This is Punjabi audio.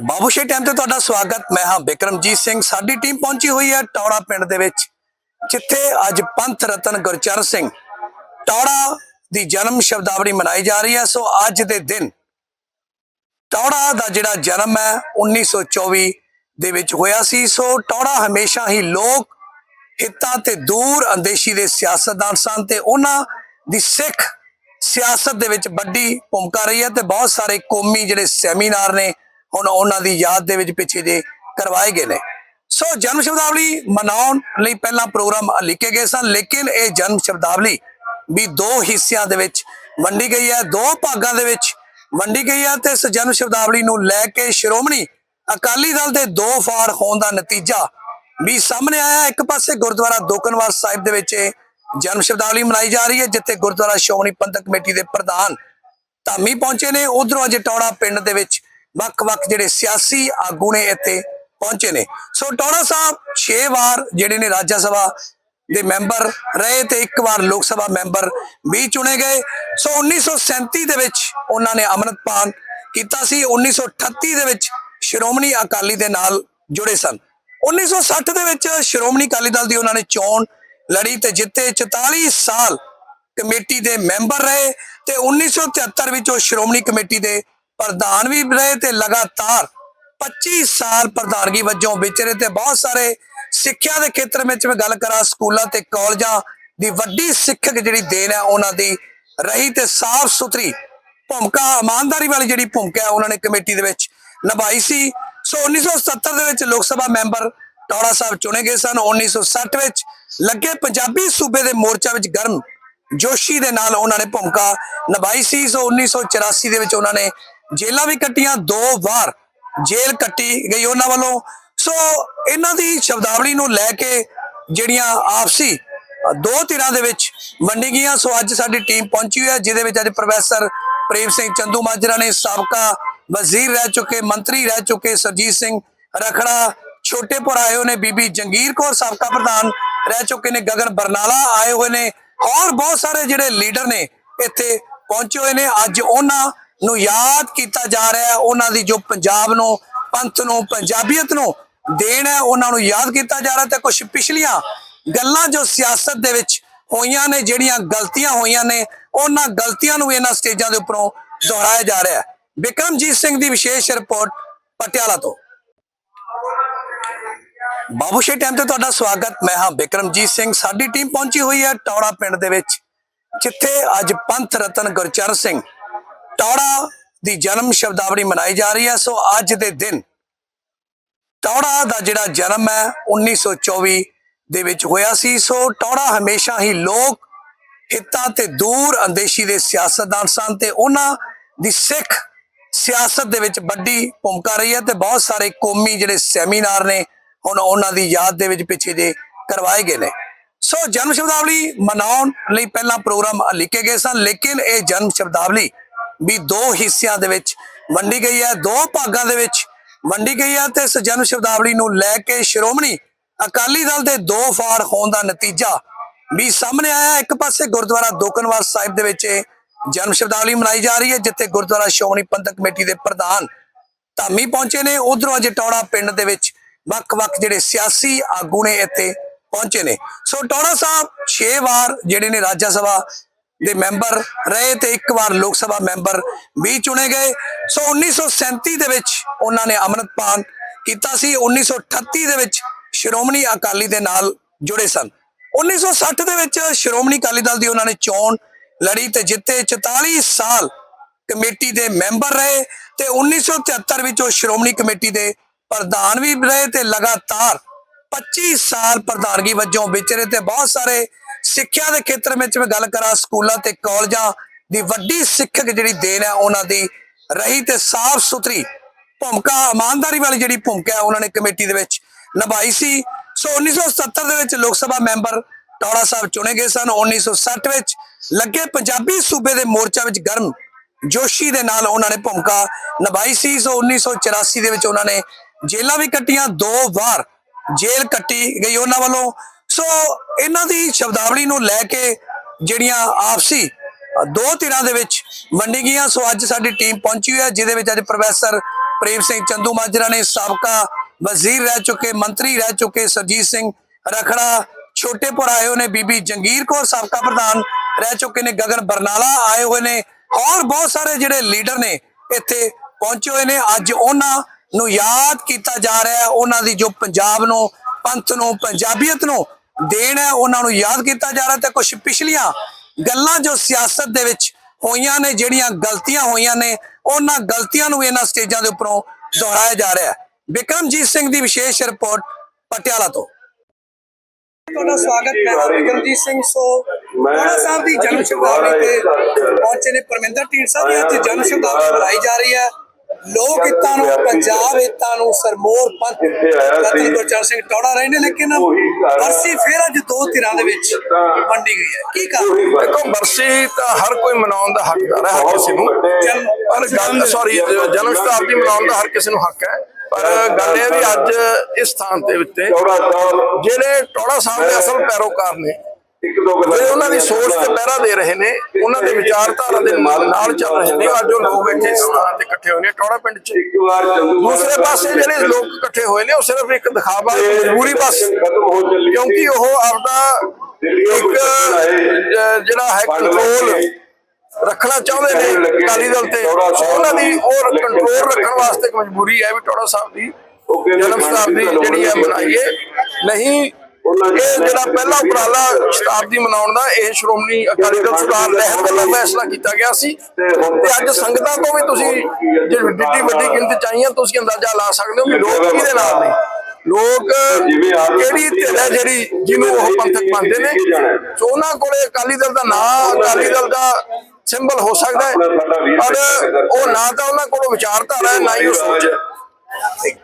ਬਾਬੂਸ਼ੇ ਟਾਈਮ ਤੇ ਤੁਹਾਡਾ ਸਵਾਗਤ। ਮੈਂ ਹਾਂ ਬਿਕਰਮਜੀਤ ਸਿੰਘ। ਸਾਡੀ ਟੀਮ ਪਹੁੰਚੀ ਹੋਈ ਹੈ ਟੌੜਾ ਪਿੰਡ ਦੇ ਵਿੱਚ, ਜਿੱਥੇ ਅੱਜ ਪੰਥ ਰਤਨ ਗੁਰਚਰਨ ਸਿੰਘ ਟੌੜਾ ਦੀ ਜਨਮ ਸ਼ਬਦਾਵਲੀ ਮਨਾਈ ਜਾ ਰਹੀ ਹੈ। ਸੋ ਅੱਜ ਦੇ ਦਿਨ ਟੌੜਾ ਦਾ ਜਿਹੜਾ ਜਨਮ ਹੈ 1924 ਦੇ ਵਿੱਚ ਹੋਇਆ ਸੀ। ਸੋ ਟੌੜਾ ਹਮੇਸ਼ਾ ਹੀ ਲੋਕ ਹਿੱਤਾਂ ਤੇ ਦੂਰ ਅੰਦੇਸ਼ੀ ਦੇ ਸਿਆਸਤਦਾਨ ਸਨ ਤੇ ਉਹਨਾਂ ਦੀ ਸਿੱਖ ਸਿਆਸਤ ਦੇ ਵਿੱਚ ਵੱਡੀ ਭੂਮਿਕਾ ਰਹੀ ਹੈ ਤੇ ਬਹੁਤ ਸਾਰੇ ਕੌਮੀ ਜਿਹੜੇ ਸੈਮੀਨਾਰ ਨੇ ਹੁਣ ਉਹਨਾਂ ਦੀ ਯਾਦ ਦੇ ਵਿੱਚ ਪਿੱਛੇ ਜੇ ਕਰਵਾਏ ਗਏ ਨੇ। ਸੋ ਜਨਮ ਸ਼ਬਦਾਵਲੀ ਮਨਾਉਣ ਲਈ ਪਹਿਲਾਂ ਪ੍ਰੋਗਰਾਮ ਲਿਖੇ ਗਏ ਸਨ, ਲੇਕਿਨ ਇਹ ਜਨਮ ਸ਼ਬਦਾਵਲੀ ਵੀ ਦੋ ਹਿੱਸਿਆਂ ਦੇ ਵਿੱਚ ਵੰਡੀ ਗਈ ਹੈ, ਦੋ ਭਾਗਾਂ ਦੇ ਵਿੱਚ ਵੰਡੀ ਗਈ ਹੈ ਤੇ ਇਸ ਜਨਮ ਸ਼ਬਦਾਵਲੀ ਨੂੰ ਲੈ ਕੇ ਸ਼੍ਰੋਮਣੀ ਅਕਾਲੀ ਦਲ ਦੇ ਦੋ ਫਾੜ ਹੋਣ ਦਾ ਨਤੀਜਾ ਵੀ ਸਾਹਮਣੇ ਆਇਆ। ਇੱਕ ਪਾਸੇ ਗੁਰਦੁਆਰਾ ਦੋਕਨਵਾਰ ਸਾਹਿਬ ਦੇ ਵਿੱਚ ਇਹ ਜਨਮ ਸ਼ਬਦਾਵਲੀ ਮਨਾਈ ਜਾ ਰਹੀ ਹੈ, ਜਿੱਥੇ ਗੁਰਦੁਆਰਾ ਸ਼੍ਰੋਮਣੀ ਪੰਥਕ ਕਮੇਟੀ ਦੇ ਪ੍ਰਧਾਨ ਧਾਮੀ ਪਹੁੰਚੇ ਨੇ। ਉਧਰੋਂ ਅਜੇ ਟੌੜਾ ਪਿੰਡ ਦੇ ਵਿੱਚ ਵੱਖ-ਵੱਖ ਜਿਹੜੇ ਸਿਆਸੀ ਆਗੂ ਨੇ ਇੱਥੇ ਪਹੁੰਚੇ ਨੇ। ਸੋ ਟੋੜਾ ਸਾਹਿਬ 6 ਵਾਰ ਜਿਹੜੇ ਨੇ ਰਾਜ ਸਭਾ ਦੇ ਮੈਂਬਰ ਰਹੇ ਤੇ ਇੱਕ ਵਾਰ ਲੋਕ ਸਭਾ ਮੈਂਬਰ ਵੀ ਚੁਣੇ ਗਏ। ਸੋ 1937 ਦੇ ਵਿੱਚ ਉਹਨਾਂ ਨੇ ਅੰਮ੍ਰਿਤਪਾਨ ਕੀਤਾ ਸੀ। 1938 ਦੇ ਵਿੱਚ ਸ਼੍ਰੋਮਣੀ ਅਕਾਲੀ ਦੇ ਨਾਲ ਜੁੜੇ ਸਨ। 1960 ਦੇ ਵਿੱਚ ਸ਼੍ਰੋਮਣੀ ਅਕਾਲੀ ਦਲ ਦੀ ਉਹਨਾਂ ਨੇ ਚੋਣ ਲੜੀ ਤੇ ਜਿੱਤੇ 44 ਸਾਲ ਕਮੇਟੀ ਦੇ ਮੈਂਬਰ ਰਹੇ ਤੇ 1973 ਵਿੱਚ ਉਹ ਸ਼੍ਰੋਮਣੀ ਕਮੇਟੀ ਦੇ ਪ੍ਰਧਾਨ ਵੀ ਰਹੇ ਤੇ ਲਗਾਤਾਰ 25 ਸਾਲ ਪ੍ਰਧਾਨਗੀ ਵਜੋਂ ਵਿਚਰੇ ਤੇ ਬਹੁਤ ਸਾਰੇ ਸਿੱਖਿਆ ਦੇ ਖੇਤਰ ਵਿੱਚ ਮੈਂ ਗੱਲ ਕਰਾਂ, ਸਕੂਲਾਂ ਤੇ ਕਾਲਜਾਂ ਦੀ ਵੱਡੀ ਸਿੱਖਿਅਕ ਜਿਹੜੀ ਦੇਣ ਹੈ, ਉਹਨਾਂ ਦੀ ਰਹੀ ਤੇ ਸਾਫ਼ ਸੁਥਰੀ ਭੂਮਿਕਾ, ਇਮਾਨਦਾਰੀ ਵਾਲੀ ਜਿਹੜੀ ਭੂਮਿਕਾ ਉਹਨਾਂ ਨੇ ਕਮੇਟੀ ਦੇ ਵਿੱਚ ਨਿਭਾਈ ਸੀ। ਸੋ 1970 ਦੇ ਵਿੱਚ ਲੋਕ ਸਭਾ ਮੈਂਬਰ ਟੌੜਾ ਸਾਹਿਬ ਚੁਣੇ ਗਏ ਸਨ। 1960 ਵਿੱਚ ਲੱਗੇ ਪੰਜਾਬੀ ਸੂਬੇ ਦੇ ਮੋਰਚਾ ਵਿੱਚ ਗਰਮ ਜੋਸ਼ੀ ਦੇ ਨਾਲ ਉਹਨਾਂ ਨੇ ਭੂਮਿਕਾ ਨਿਭਾਈ ਸੀ। ਸੋ 1984 ਦੇ ਵਿੱਚ ਉਹਨਾਂ ਨੇ ਜੇਲਾਂ ਵੀ ਕੱਟੀਆਂ, ਦੋ ਵਾਰ ਜੇਲ੍ਹ ਕੱਟੀ ਗਈ ਉਹਨਾਂ ਵੱਲੋਂ। ਸੋ ਇਹਨਾਂ ਦੀ ਸ਼ਬਦਾਵਲੀ ਨੂੰ ਲੈ ਕੇ ਜਿਹੜੀਆਂ ਆਪਸੀ ਦੋ ਧਿਰਾਂ ਦੇ ਵਿੱਚ ਵੰਡੀ ਗਈਆਂ। ਸੋ ਅੱਜ ਸਾਡੀ ਟੀਮ ਪਹੁੰਚੀ ਹੋਈ ਹੈ, ਜਿਹਦੇ ਵਿੱਚ ਅੱਜ ਪ੍ਰੋਫੈਸਰ ਪ੍ਰੇਮ ਸਿੰਘ ਚੰਦੂ ਮਾਜਰਾ ਨੇ, ਸਾਬਕਾ ਵਜ਼ੀਰ ਰਹਿ ਚੁੱਕੇ, ਮੰਤਰੀ ਰਹਿ ਚੁੱਕੇ, ਸਰਜੀਤ ਸਿੰਘ ਰਖੜਾ ਛੋਟੇਪੁਰ ਆਏ ਹੋਏ ਨੇ, ਬੀਬੀ ਜੰਗੀਰ ਕੌਰ, ਸਾਬਕਾ ਪ੍ਰਧਾਨ ਰਹਿ ਚੁੱਕੇ ਨੇ, ਗਗਨ ਬਰਨਾਲਾ ਆਏ ਹੋਏ ਨੇ। ਔਰ ਬਹੁਤ ਸਾਰੇ ਜਿਹੜੇ ਲੀਡਰ ਨੇ ਇੱਥੇ ਪਹੁੰਚੇ ਹੋਏ ਨੇ। ਅੱਜ ਉਹਨਾਂ ਨੂੰ ਯਾਦ ਕੀਤਾ ਜਾ ਰਿਹਾ ਹੈ, ਉਹਨਾਂ ਦੀ ਜੋ ਪੰਜਾਬ ਨੂੰ, ਪੰਥ ਨੂੰ, ਪੰਜਾਬੀਅਤ ਨੂੰ ਦੇਣ ਹੈ, ਉਹਨਾਂ ਨੂੰ ਯਾਦ ਕੀਤਾ ਜਾ ਰਿਹਾ ਤੇ ਕੁਝ ਪਿਛਲੀਆਂ ਗੱਲਾਂ ਜੋ ਸਿਆਸਤ ਦੇ ਵਿੱਚ ਹੋਈਆਂ ਨੇ, ਜਿਹੜੀਆਂ ਗਲਤੀਆਂ ਹੋਈਆਂ ਨੇ, ਉਹਨਾਂ ਗਲਤੀਆਂ ਨੂੰ ਇਹਨਾਂ ਸਟੇਜਾਂ ਦੇ ਉੱਪਰੋਂ ਦੁਹਰਾਇਆ ਜਾ ਰਿਹਾ ਹੈ। ਬਿਕਰਮਜੀਤ ਸਿੰਘ ਦੀ ਵਿਸ਼ੇਸ਼ ਰਿਪੋਰਟ ਪਟਿਆਲਾ ਤੋਂ। ਬਾਬੂਸ਼ੇ ਟਾਈਮ ਤੇ ਤੁਹਾਡਾ ਸਵਾਗਤ। ਮੈਂ ਹਾਂ ਬਿਕਰਮਜੀਤ ਸਿੰਘ। ਸਾਡੀ ਟੀਮ ਪਹੁੰਚੀ ਹੋਈ ਹੈ ਟੌੜਾ ਪਿੰਡ ਦੇ ਵਿੱਚ, ਜਿੱਥੇ ਅੱਜ ਪੰਥ ਰਤਨ ਗੁਰਚਰਨ ਸਿੰਘ ਟੌੜਾ ਦੀ ਜਨਮ ਸ਼ਬਦਾਵਲੀ ਮਨਾਈ ਜਾ ਰਹੀ ਹੈ। ਸੋ ਅੱਜ ਦੇ ਦਿਨ ਟੌੜਾ ਦਾ ਜਿਹੜਾ ਜਨਮ ਹੈ 1924 ਦੇ ਵਿੱਚ ਹੋਇਆ ਸੀ। ਸੋ ਟੌੜਾ ਹਮੇਸ਼ਾ ਹੀ ਲੋਕ ਹਿੱਤਾਂ ਤੇ ਦੂਰ ਅੰਦੇਸ਼ੀ ਦੇ ਸਿਆਸਤਦਾਨ ਸਨ ਤੇ ਉਹਨਾਂ ਦੀ ਸਿੱਖ ਸਿਆਸਤ ਦੇ ਵਿੱਚ ਵੱਡੀ ਭੂਮਿਕਾ ਰਹੀ ਹੈ ਤੇ ਬਹੁਤ ਸਾਰੇ ਕੌਮੀ ਜਿਹੜੇ ਸੈਮੀਨਾਰ ਨੇ, ਹੁਣ ਉਹਨਾਂ ਦੀ ਯਾਦ ਦੇ ਵਿੱਚ ਪਿੱਛੇ ਜੇ ਕਰਵਾਏ ਗਏ ਨੇ। ਸੋ ਜਨਮ ਸ਼ਬਦਾਵਲੀ ਮਨਾਉਣ ਲਈ ਪਹਿਲਾਂ ਪ੍ਰੋਗਰਾਮ ਲਿਖੇ ਗਏ ਸਨ, ਲੇਕਿਨ ਇਹ ਜਨਮ ਸ਼ਬਦਾਵਲੀ ਵੀ ਦੋ ਹਿੱਸਿਆਂ ਦੇ ਵਿੱਚ ਵੰਡੀ ਗਈ ਹੈ, ਦੋ ਭਾਗਾਂ ਦੇ ਵਿੱਚ ਵੰਡੀ ਗਈ ਹੈ ਤੇ ਇਸ ਜਨਮ ਸ਼ਬਦਾਵਲੀ ਨੂੰ ਲੈ ਕੇ ਸ਼੍ਰੋਮਣੀ ਅਕਾਲੀ ਦਲ ਦੇ ਦੋ ਫਾੜ ਹੋਣ ਦਾ ਨਤੀਜਾ ਵੀ ਸਾਹਮਣੇ ਆਇਆ। ਇੱਕ ਪਾਸੇ ਗੁਰਦੁਆਰਾ ਦੋਕਨਵਾਰ ਸਾਹਿਬ ਦੇ ਵਿੱਚ ਇਹ ਜਨਮ ਸ਼ਬਦਾਵਲੀ ਮਨਾਈ ਜਾ ਰਹੀ ਹੈ, ਜਿੱਥੇ ਗੁਰਦੁਆਰਾ ਸ਼੍ਰੋਮਣੀ ਪੰਥਕ ਕਮੇਟੀ ਦੇ ਪ੍ਰਧਾਨ ਧਾਮੀ ਪਹੁੰਚੇ ਨੇ। ਉਧਰੋਂ ਅੱਜ ਟੌੜਾ ਪਿੰਡ ਦੇ ਵਿੱਚ ਵੱਖ-ਵੱਖ ਜਿਹੜੇ ਸਿਆਸੀ ਆਗੂ ਨੇ ਇੱਥੇ ਪਹੁੰਚੇ ਨੇ। ਸੋ ਟੌੜਾ ਸਾਹਿਬ 6 ਵਾਰ ਜਿਹੜੇ ਨੇ ਰਾਜ ਸਭਾ ਦੇ ਮੈਂਬਰ ਰਹੇ ਤੇ ਇੱਕ ਵਾਰ ਲੋਕ ਸਭਾ ਮੈਂਬਰ ਵੀ ਚੁਣੇ ਗਏ। ਸੋ 1937 ਦੇ ਵਿੱਚ ਉਹਨਾਂ ਨੇ ਅੰਮ੍ਰਿਤਪਾਨ ਕੀਤਾ ਸੀ। 1938 ਦੇ ਵਿੱਚ ਸ਼੍ਰੋਮਣੀ ਅਕਾਲੀ ਦੇ ਨਾਲ ਜੁੜੇ ਸਨ। 1960 ਦੇ ਵਿੱਚ ਸ਼੍ਰੋਮਣੀ ਅਕਾਲੀ ਦਲ ਦੀ ਉਹਨਾਂ ਨੇ ਚੋਣ ਲੜੀ ਤੇ ਜਿੱਤੇ। 44 ਸਾਲ ਕਮੇਟੀ ਦੇ ਮੈਂਬਰ ਰਹੇ ਤੇ 1973 ਵਿੱਚ ਉਹ ਸ਼੍ਰੋਮਣੀ ਕਮੇਟੀ ਦੇ ਪ੍ਰਧਾਨ ਵੀ ਰਹੇ ਤੇ ਲਗਾਤਾਰ 25 ਸਾਲ ਪ੍ਰਧਾਨਗੀ ਵਜੋਂ ਵਿਚਰੇ ਤੇ ਬਹੁਤ ਸਾਰੇ ਸਿੱਖਿਆ ਦੇ ਖੇਤਰ ਵਿੱਚ ਮੈਂ ਗੱਲ ਕਰਾਂ ਸਕੂਲਾਂ ਤੇ ਕਾਲਜਾਂ ਦੀ, ਵੱਡੀ ਸਿੱਖਿਅਕ ਜਿਹੜੀ ਦੇਣ ਹੈ, ਉਹਨਾਂ ਦੀ ਰਹੀ ਤੇ ਸਾਫ਼ ਸੁਥਰੀ ਭੂਮਿਕਾ, ਇਮਾਨਦਾਰੀ ਵਾਲੀ ਜਿਹੜੀ ਭੂਮਿਕਾ ਉਹਨਾਂ ਨੇ ਕਮੇਟੀ ਦੇ ਵਿੱਚ ਨਿਭਾਈ ਸੀ। ਸੋ 1970 ਦੇ ਵਿੱਚ ਲੋਕ ਸਭਾ ਮੈਂਬਰ ਟੌੜਾ ਸਾਹਿਬ ਚੁਣੇ ਗਏ ਸਨ। 1960 ਵਿੱਚ ਲੱਗੇ ਪੰਜਾਬੀ ਸੂਬੇ ਦੇ ਮੋਰਚਾ ਵਿੱਚ ਗਰਮ ਜੋਸ਼ੀ ਦੇ ਨਾਲ ਉਹਨਾਂ ਨੇ ਭੂਮਿਕਾ ਨਿਭਾਈ ਸੀ। ਸੋ 1984 ਦੇ ਵਿੱਚ ਉਹਨਾਂ ਨੇ ਜੇਲਾਂ ਵੀ ਕੱਟੀਆਂ। ਦੋ ਵਾਰ ਜੇਲ੍ਹ ਕੱਟੀ ਗਈ ਉਹਨਾਂ ਵੱਲੋਂ। ਸੋ ਇਹਨਾਂ ਦੀ ਸ਼ਬਦਾਵਲੀ ਨੂੰ ਲੈ ਕੇ ਜਿਹੜੀਆਂ ਆਪਸੀ ਦੋ ਧਿਰਾਂ ਦੇ ਵਿੱਚ ਵੰਡੀ ਗਈਆਂ। ਸੋ ਅੱਜ ਸਾਡੀ ਟੀਮ ਪਹੁੰਚੀ ਹੋਈ ਹੈ, ਜਿਹਦੇ ਵਿੱਚ ਅੱਜ ਪ੍ਰੋਫੈਸਰ ਪ੍ਰੇਮ ਸਿੰਘ ਚੰਦੂ ਮਾਜਰਾ ਨੇ, ਸਾਬਕਾ ਵਜ਼ੀਰ ਰਹਿ ਚੁੱਕੇ, ਮੰਤਰੀ ਰਹਿ ਚੁੱਕੇ ਸਰਜੀਤ ਸਿੰਘ ਰਖੜਾ ਛੋਟੇਪੁਰ ਆਏ ਹੋਏ ਨੇ, ਬੀਬੀ ਜੰਗੀਰ ਕੌਰ, ਸਾਬਕਾ ਪ੍ਰਧਾਨ ਰਹਿ ਚੁੱਕੇ ਨੇ, ਗਗਨ ਬਰਨਾਲਾ ਆਏ ਹੋਏ ਨੇ ਔਰ ਬਹੁਤ ਸਾਰੇ ਜਿਹੜੇ ਲੀਡਰ ਨੇ ਇੱਥੇ ਪਹੁੰਚੇ ਹੋਏ ਨੇ। ਅੱਜ ਉਹਨਾਂ ਨੂੰ ਯਾਦ ਕੀਤਾ ਜਾ ਰਿਹਾ ਹੈ, ਉਹਨਾਂ ਦੀ ਜੋ ਪੰਜਾਬ ਨੂੰ, ਪੰਥ ਨੂੰ, ਪੰਜਾਬੀਅਤ ਨੂੰ ਦੇਣ ਹੈ ਉਹਨਾਂ ਨੂੰ ਯਾਦ ਕੀਤਾ ਜਾ ਰਿਹਾ ਤੇ ਕੁਝ ਪਿਛਲੀਆਂ ਗੱਲਾਂ ਜੋ ਸਿਆਸਤ ਦੇ ਵਿੱਚ ਹੋਈਆਂ ਨੇ ਜਿਹੜੀਆਂ ਗਲਤੀਆਂ ਹੋਈਆਂ ਨੇ ਉਹਨਾਂ ਗਲਤੀਆਂ ਨੂੰ ਇਹਨਾਂ ਸਟੇਜਾਂ ਦੇ ਉੱਪਰੋਂ ਦੁਹਰਾਇਆ ਜਾ ਰਿਹਾ ਹੈ। ਵਿਕਰਮਜੀਤ ਸਿੰਘ ਦੀ ਵਿਸ਼ੇਸ਼ ਰਿਪੋਰਟ ਪਟਿਆਲਾ ਤੋਂ। ਤੁਹਾਡਾ ਸਵਾਗਤ ਮੈਂ ਹਾਂ ਵਿਕਰਮਜੀਤ ਸਿੰਘ ਸੋ। ਮਹਾਰਾਜ ਸਾਹਿਬ ਦੀ ਜਨਮ ਸ਼ਤਾਬਦੀ ਤੇ ਪਹੁੰਚੇ ਨੇ ਪਰਮਿੰਦਰ ਢੀਂਡਸਾ ਦੀ ਅੱਜ ਜਨਮ ਸ਼ਤਾਬਦੀ ਮਨਾਈ ਜਾ ਰਹੀ ਹੈ। ਲੋਕ ਹਿੱਤਾਂ ਨੂੰ ਪੰਜਾਬ ਹਿੱਤਾਂ ਨੂੰ ਸਰਮੋਰ ਪੰਥ ਰਤਨ ਗੁਰਚਰਨ ਸਿੰਘ ਟੌੜਾ ਰਹੇ ਨੇ ਲੇਕਿਨ ਅਰਸੀ ਫੇਰ ਅੱਜ ਦੋ ਧਿਰਾਂ ਦੇ ਵਿੱਚ ਵੰਡੀ ਗਈ ਹੈ। ਕੀ ਕਾਰਨ? ਦੇਖੋ ਬਰਸੀ ਤਾਂ ਹਰ ਕੋਈ ਮਨਾਉਣ ਦਾ ਹੱਕਦਾਰ ਹੈ ਹਰ ਕਿਸੇ ਨੂੰ। ਜਨਮ- ਪਰ ਗੱਲ ਸੌਰੀ ਜਨਮ ਸ਼ਤਾਬਦੀ ਮਨਾਉਣ ਦਾ ਹਰ ਕਿਸੇ ਨੂੰ ਹੱਕ ਹੈ। ਪਰ ਗੱਲ ਇਹ ਵੀ ਅੱਜ ਇਸ ਸਥਾਨ ਦੇ ਉੱਤੇ ਜਿਹੜੇ ਟੋੜਾ ਸਾਹਿਬ ਦੇ ਅਸਲ ਪੈਰੋਕਾਰ ਨੇ ਜਿਹੜੇ ਉਹਨਾਂ ਦੀ ਸੋਚ ਤੇ ਪਹਿਰਾ ਦੇ ਰਹੇ ਨੇ ਉਹਨਾਂ ਦੇ ਵਿਚਾਰਧਾਰਾ ਦੇ ਨਾਲ ਚੱਲ ਰਹੇ ਨੇ ਅੱਜ ਉਹ ਲੋਕ ਇੱਥੇ ਇਸ ਸਥਾਨ ਤੇ ਇਕੱਠੇ ਹੋਏ ਨੇ ਟੋੜਾ ਪਿੰਡ 'ਚ। ਦੂਸਰੇ ਪਾਸੇ ਜਿਹੜੇ ਲੋਕ ਇਕੱਠੇ ਹੋਏ ਨੇ ਉਹ ਸਿਰਫ ਇੱਕ ਦਿਖਾਵਾ ਮਜਬੂਰੀ ਬਸ। ਕਿਉਂਕਿ ਉਹ ਆਪਦਾ ਇੱਕ ਜਿਹੜਾ ਹੈ ਕੰਟਰੋਲ ਰੱਖਣਾ ਚਾਹੁੰਦੇ ਨੇ ਅਕਾਲੀ ਦਲ ਤੇ। ਉਹਨਾਂ ਦੀ ਉਹ ਕੰਟਰੋਲ ਰੱਖਣ ਵਾਸਤੇ ਇੱਕ ਮਜਬੂਰੀ ਹੈ ਵੀ ਟੋੜਾ ਸਾਹਿਬ ਦੀ ਜਨਮ ਸ਼ਤਾਬਦੀ ਜਿਹੜੀ ਹੈ ਮਨਾਈਏ ਨਹੀਂ ਇਹ ਜਿਹੜਾ ਪਹਿਲਾ ਉਪਰਾਲਾ ਸ਼ਤਾਬਦੀ ਮਨਾਉਣ ਦਾ ਇਹ ਸ਼੍ਰੋਮਣੀ ਅਕਾਲੀ ਦਲ ਸੁਧਾਰ ਲਹਿਰ ਵੱਲੋਂ ਫੈਸਲਾ ਕੀਤਾ ਗਿਆ ਸੀ। ਤੇ ਅੱਜ ਸੰਗਤਾਂ ਤੋਂ ਵੀ ਤੁਸੀਂ ਜਿਹੜੀ ਵੱਡੀ ਵੱਡੀ ਗਿਣਤੀ ਚ ਆਈਆਂ ਤੁਸੀਂ ਅੰਦਾਜ਼ਾ ਲਾ ਸਕਦੇ ਹੋ ਵੀ ਲੋਕ ਕਿਹਦੇ ਨਾਲ ਨੇ? ਲੋਕ ਕਿਹੜੀ ਧਿਰ ਹੈ ਜਿਹੜੀ ਜਿਹਨੂੰ ਉਹ ਪੰਥਕ ਮੰਨਦੇ ਨੇ? ਸੋ ਉਹਨਾਂ ਕੋਲੇ ਅਕਾਲੀ ਦਲ ਦਾ ਨਾਂ ਅਕਾਲੀ ਦਲ ਦਾ ਸਿੰਬਲ ਹੋ ਸਕਦਾ ਹੈ। ਪਰ ਉਹ ਨਾ ਤਾਂ ਉਹਨਾਂ ਕੋਲ ਵਿਚਾਰਧਾਰਾ ਹੈ ਨਾ ਹੀ ਉਹ ਸੋਚ ਹੈ